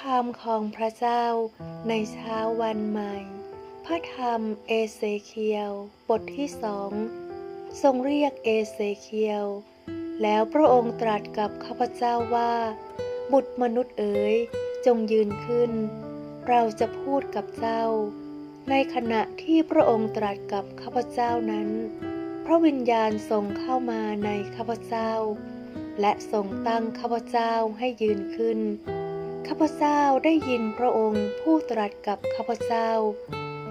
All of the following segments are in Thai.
คำของพระเจ้าในเช้าวันใหม่ พระธรรมเอเซเคียลบทที่สองทรงเรียกเอเซเคียลแล้วพระองค์ตรัสกับข้าพเจ้าว่า บุตรมนุษย์เอ๋ยจงยืนขึ้น เราจะพูดกับเจ้า ในขณะที่พระองค์ตรัสกับข้าพเจ้านั้น พระวิญญาณทรงเข้ามาในข้าพเจ้า และทรงตั้งข้าพเจ้าให้ยืนขึ้น ข้าพเจ้าได้ยินพระองค์ผู้ตรัสกับข้าพเจ้า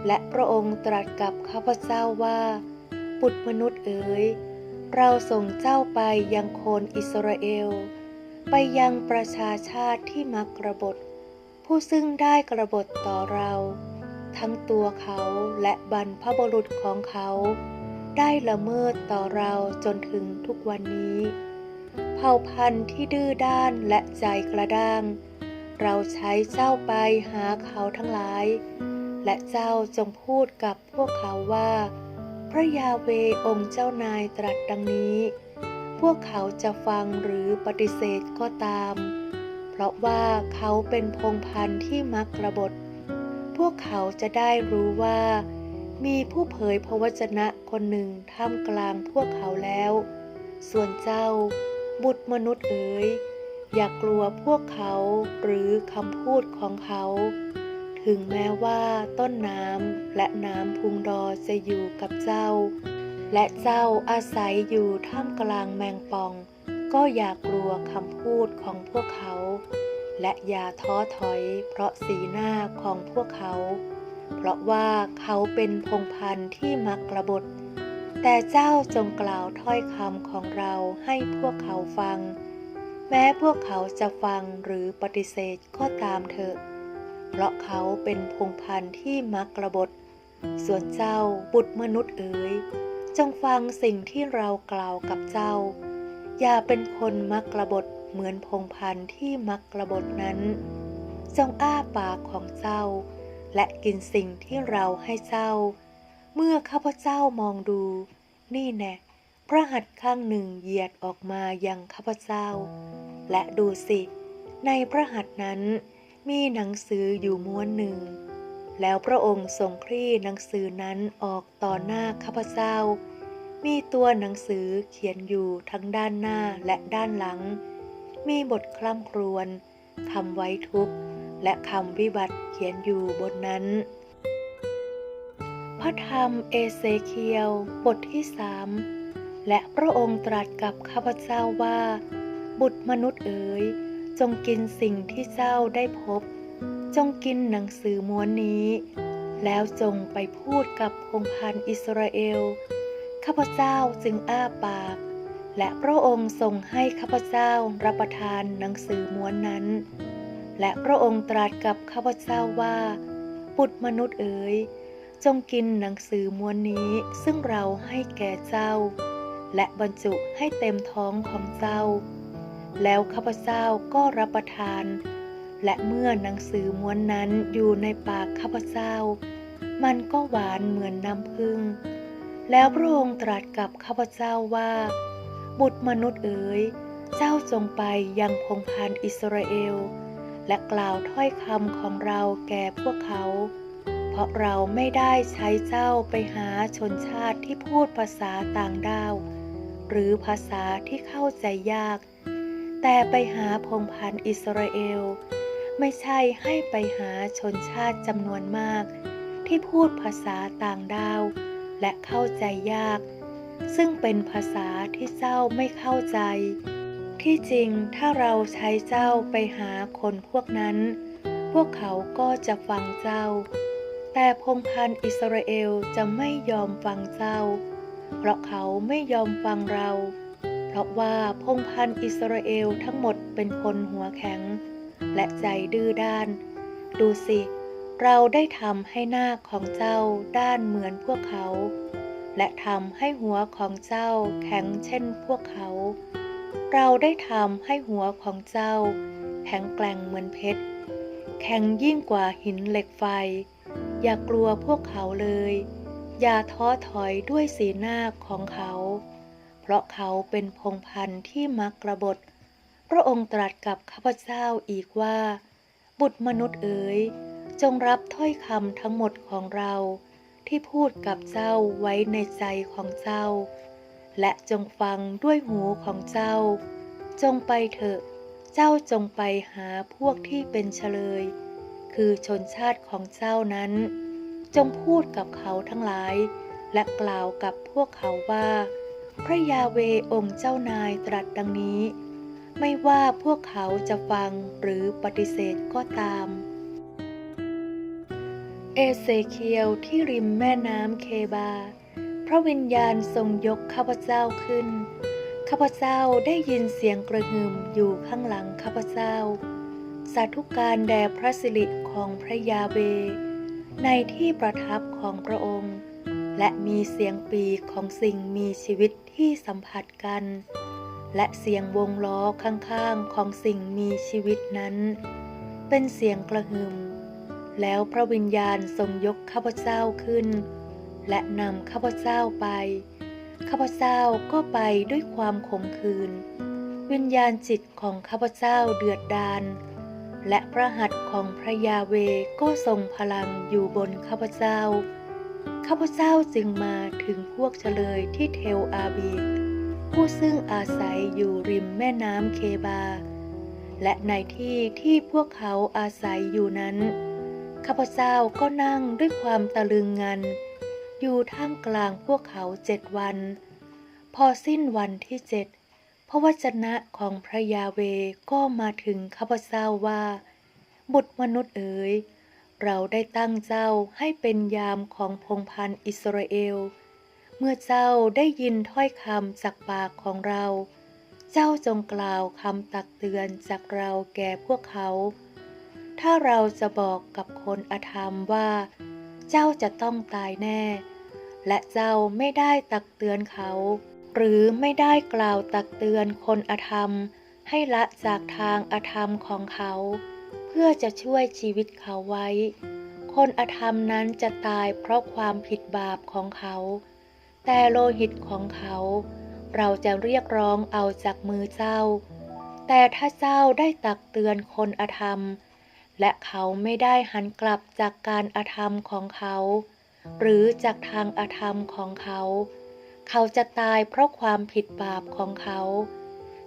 และพระองค์ตรัสกับข้าพเจ้าว่าบุตรมนุษย์เอ๋ยเราส่งเจ้าไปยังโคนอิสราเอล ไปยังประชาชาติที่มักกรบฏผู้ซึ่งได้กระบฏต่อเรา ทั้งตัวเขาและบรรพบุรุษของเขา ได้ละเมิดต่อเราจนถึงทุกวันนี้ เผ่าพันธุ์ที่ดื้อด้านและใจกระด้าง เราใช้เจ้าไปหาเขาทั้งหลาย และเจ้าจงพูดกับพวกเขาว่า พระยาเวองค์เจ้านายตรัสดังนี้ พวกเขาจะฟังหรือปฏิเสธก็ตาม เพราะว่าเขาเป็นพงพันธุ์ที่มักกระบฏ พวกเขาจะได้รู้ว่า มีผู้เผยพระวจนะคนหนึ่งท่ามกลางพวกเขาแล้ว ส่วนเจ้าบุตรมนุษย์เอ๋ย อย่ากลัวพวกเขาหรือคำพูดของเขา ถึงแม้ว่าต้นน้ำและน้ำพุงดอจะอยู่กับเจ้า และเจ้าอาศัยอยู่ท่ามกลางแมงป่อง ก็อย่ากลัวคำพูดของพวกเขา และอย่าท้อถอยเพราะสีหน้าของพวกเขา เพราะว่าเขาเป็นพงพันธุ์ที่มักกระบฏแต่เจ้าจงกล่าวถ้อยคำของเราให้พวกเขาฟัง แม้พวกเขาจะฟังหรือปฏิเสธก็ตามเถอะ เพราะเขาเป็นพงพันธุ์ที่มักกระบฏ ส่วนเจ้าบุตรมนุษย์เอ๋ย จงฟังสิ่งที่เรากล่าวกับเจ้า อย่าเป็นคนมักกระบฏเหมือนพงพันธุ์ที่มักกระบฏนั้น จงอ้าปากของเจ้า และกินสิ่งที่เราให้เจ้า เมื่อข้าพเจ้ามองดู นี่แน่พระหัตถ์ข้างหนึ่งเหยียดออกมายังข้าพเจ้า และดูสิ ในพระหัตถ์นั้นมีหนังสืออยู่ม้วนหนึ่ง แล้วพระองค์ทรงคลี่หนังสือนั้นออกต่อหน้าข้าพเจ้า มีตัวหนังสือเขียนอยู่ทั้งด้านหน้าและด้านหลัง มีบทคล่ำครวญคำไว้ทุกข์และคำวิบัติเขียนอยู่บนนั้น พระธรรมเอเซเคียลบทที่สามและพระองค์ตรัสกับข้าพเจ้าว่า บุตรมนุษย์เอ๋ยจงกินสิ่งที่เจ้าได้พบ จงกินหนังสือม้วนนี้ แล้วจงไปพูดกับพงพันอิสราเอล ข้าพเจ้าจึงอ้าปาก และพระองค์ทรงให้ข้าพเจ้ารับประทานหนังสือม้วนนั้น และพระองค์ตรัสกับข้าพเจ้าว่า บุตรมนุษย์เอ๋ยจงกินหนังสือม้วนนี้ซึ่งเราให้แก่เจ้า และบรรจุให้เต็มท้องของเจ้า แล้วข้าพเจ้าก็รับประทาน และเมื่อหนังสือม้วนนั้นอยู่ในปากข้าพเจ้า มันก็หวานเหมือนน้ำผึ้งแล้วพระองค์ตรัสกับข้าพเจ้าว่า บุตรมนุษย์เอ๋ยเจ้าจงไปยังพงพันอิสราเอล และกล่าวถ้อยคำของเราแก่พวกเขา เพราะเราไม่ได้ใช้เจ้าไปหาชนชาติที่พูดภาษาต่างด้าว หรือภาษาที่เข้าใจยาก แต่ไปหาพงพันธ์อิสราเอล ไม่ใช่ให้ไปหาชนชาติจำนวนมาก ที่พูดภาษาต่างดาว และเข้าใจยาก ซึ่งเป็นภาษาที่เจ้าไม่เข้าใจ ที่จริงถ้าเราใช้เจ้าไปหาคนพวกนั้น พวกเขาก็จะฟังเจ้า แต่พงพันธ์อิสราเอลจะไม่ยอมฟังเจ้า เพราะเขาไม่ยอมฟังเรา เพราะว่าพงพันธ์อิสราเอลทั้งหมดเป็นคนหัวแข็ง และใจดื้อด้าน ดูสิ เราได้ทำให้หน้าของเจ้าด้านเหมือนพวกเขา และทำให้หัวของเจ้าแข็งเช่นพวกเขา เราได้ทำให้หัวของเจ้า แข็งแกร่งเหมือนเพชร แข็งยิ่งกว่าหินเหล็กไฟ อย่ากลัวพวกเขาเลย อย่าท้อถอยด้วยสีหน้าของเขา เพราะเขาเป็นพงพันธุ์ที่มักกระบฏ พระองค์ตรัสกับข้าพเจ้าอีกว่า บุตรมนุษย์เอ๋ยจงรับถ้อยคำทั้งหมดของเรา ที่พูดกับเจ้าไว้ในใจของเจ้า และจงฟังด้วยหูของเจ้า จงไปเถอะ เจ้าจงไปหาพวกที่เป็นเฉลย คือชนชาติของเจ้านั้น จงพูดกับเขาทั้งหลาย และกล่าวกับพวกเขาว่า พระยาเวองค์เจ้านายตรัสดังนี้ ไม่ว่าพวกเขาจะฟังหรือปฏิเสธก็ตาม เอเซเคียวที่ริมแม่น้ำเคบา พระวิญญาณทรงยกข้าพเจ้าขึ้น ข้าพเจ้าได้ยินเสียงกระหึ่มอยู่ข้างหลังข้าพเจ้า สาธุการแด่พระสิริของพระยาเว ในที่ประทับของพระองค์ และมีเสียงปีของสิ่งมีชีวิต ที่สัมผัสกัน และเสียงวงล้อข้างๆของสิ่งมีชีวิตนั้น เป็นเสียงกระหึ่ม แล้วพระวิญญาณทรงยกข้าพเจ้าขึ้น และนำข้าพเจ้าไป ข้าพเจ้าก็ไปด้วยความขมขื่นวิญญาณจิตของข้าพเจ้าเดือดดาลและพระหัตถ์ของพระยาเวก็ทรงพลังอยู่บนข้าพเจ้า ข้าพเจ้าจึงมาถึงพวกเฉลยที่เทลอาบีบผู้ซึ่งอาศัยอยู่ริมแม่น้ำเคบา และในที่ที่พวกเขาอาศัยอยู่นั้น ข้าพเจ้าก็นั่งด้วยความตะลึงงัน อยู่ท่ามกลางพวกเขาเจ็ดวัน พอสิ้นวันที่เจ็ดพระวจนะของพระยาเวก็มาถึงข้าพเจ้าว่า บุตรมนุษย์เอ๋ย เราได้ตั้งเจ้าให้เป็นยามของพงพันอิสราเอล เมื่อเจ้าได้ยินถ้อยคำจากปากของเรา เจ้าจงกล่าวคำตักเตือนจากเราแก่พวกเขา ถ้าเราจะบอกกับคนอธรรมว่า เจ้าจะต้องตายแน่ และเจ้าไม่ได้ตักเตือนเขา หรือไม่ได้กล่าวตักเตือนคนอธรรม ให้ละจากทางอธรรมของเขา เพื่อจะช่วยชีวิตเขาไว้ คนอธรรมนั้นจะตายเพราะความผิดบาปของเขา แต่โลหิตของเขา เราจะเรียกร้องเอาจากมือเจ้า แต่ถ้าเจ้าได้ตักเตือนคนอธรรม และเขาไม่ได้หันกลับจากการอธรรมของเขา หรือจากทางอธรรมของเขา เขาจะตายเพราะความผิดบาปของเขา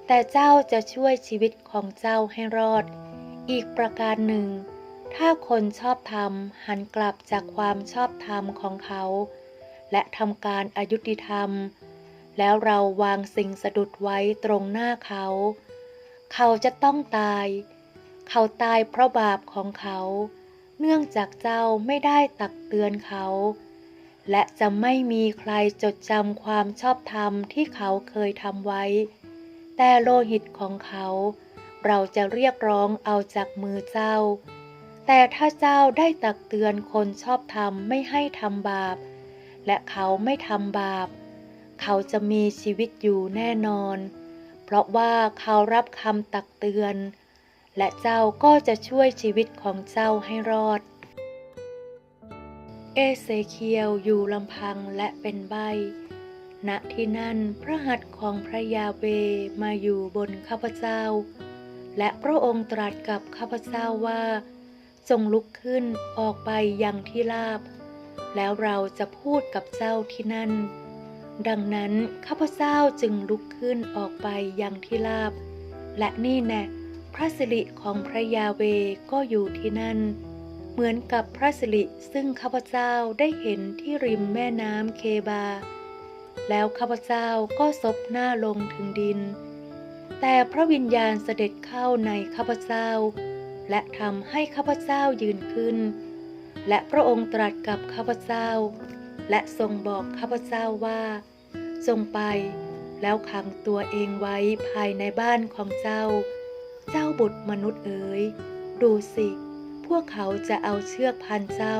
แต่เจ้าจะช่วยชีวิตของเจ้าให้รอด อีกประการหนึ่ง ถ้าคนชอบธรรมหันกลับจากความชอบธรรมของเขา และทำการอายุติธรรม แล้วเราวางสิ่งสะดุดไว้ตรงหน้าเขา เขาจะต้องตาย เขาตายเพราะบาปของเขา เนื่องจากเจ้าไม่ได้ตักเตือนเขา และจะไม่มีใครจดจำความชอบธรรมที่เขาเคยทำไว้ แต่โลหิตของเขา เราจะเรียกร้องเอาจากมือเจ้า แต่ถ้าเจ้าได้ตักเตือนคนชอบธรรมไม่ให้ทำบาป และเขาไม่ทำบาป เขาจะมีชีวิตอยู่แน่นอน เพราะว่าเขารับคำตักเตือน และเจ้าก็จะช่วยชีวิตของเจ้าให้รอด เอเซเคียวอยู่ลำพังและเป็นใบณที่นั่นพระหัตถ์ของพระยาเวมาอยู่บนข้าพเจ้า และพระองค์ตรัสกับข้าพเจ้าว่าจงลุกขึ้นออกไปยังที่ราบ แล้วเราจะพูดกับเจ้าที่นั่น ดังนั้นข้าพเจ้าจึงลุกขึ้นออกไปยังที่ราบ และนี่แน่พระสิริของพระยาเวก็อยู่ที่นั่น เหมือนกับพระสิริซึ่งข้าพเจ้าได้เห็นที่ริมแม่น้ำเคบา แล้วข้าพเจ้าก็ซบหน้าลงถึงดิน แต่พระวิญญาณเสด็จเข้าในข้าพเจ้า และทำให้ข้าพเจ้ายืนขึ้น และพระองค์ตรัสกับข้าพเจ้า และทรงบอกข้าพเจ้าว่าจงไป แล้วขังตัวเองไว้ภายในบ้านของเจ้า เจ้าบุตรมนุษย์เอ๋ยดูสิ พวกเขาจะเอาเชือกพันเจ้า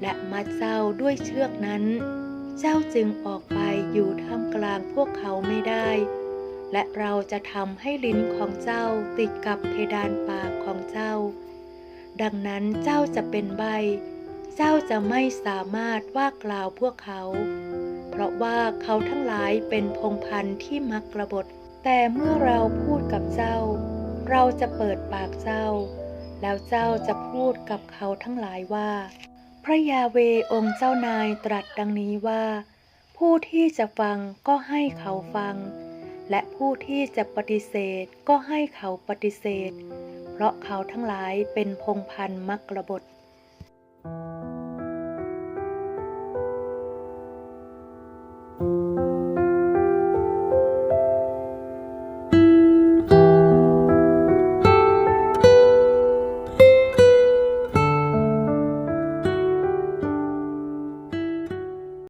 และมัดเจ้าด้วยเชือกนั้น เจ้าจึงออกไปอยู่ท่ามกลางพวกเขาไม่ได้ และเราจะทำให้ลิ้นของเจ้าติดกับเพดานปากของเจ้า ดังนั้นเจ้าจะเป็นใบ เจ้าจะไม่สามารถว่ากล่าวพวกเขา เพราะว่าเขาทั้งหลายเป็นพงพันธุ์ที่มักกระบฏ แต่เมื่อเราพูดกับเจ้า เราจะเปิดปากเจ้า แล้วเจ้าจะพูดกับเขาทั้งหลายว่า พระยาเวองค์เจ้านายตรัสดังนี้ว่า ผู้ที่จะฟังก็ให้เขาฟัง และผู้ที่จะปฏิเสธก็ให้เขาปฏิเสธ เพราะเขาทั้งหลายเป็นพงพันมักระบท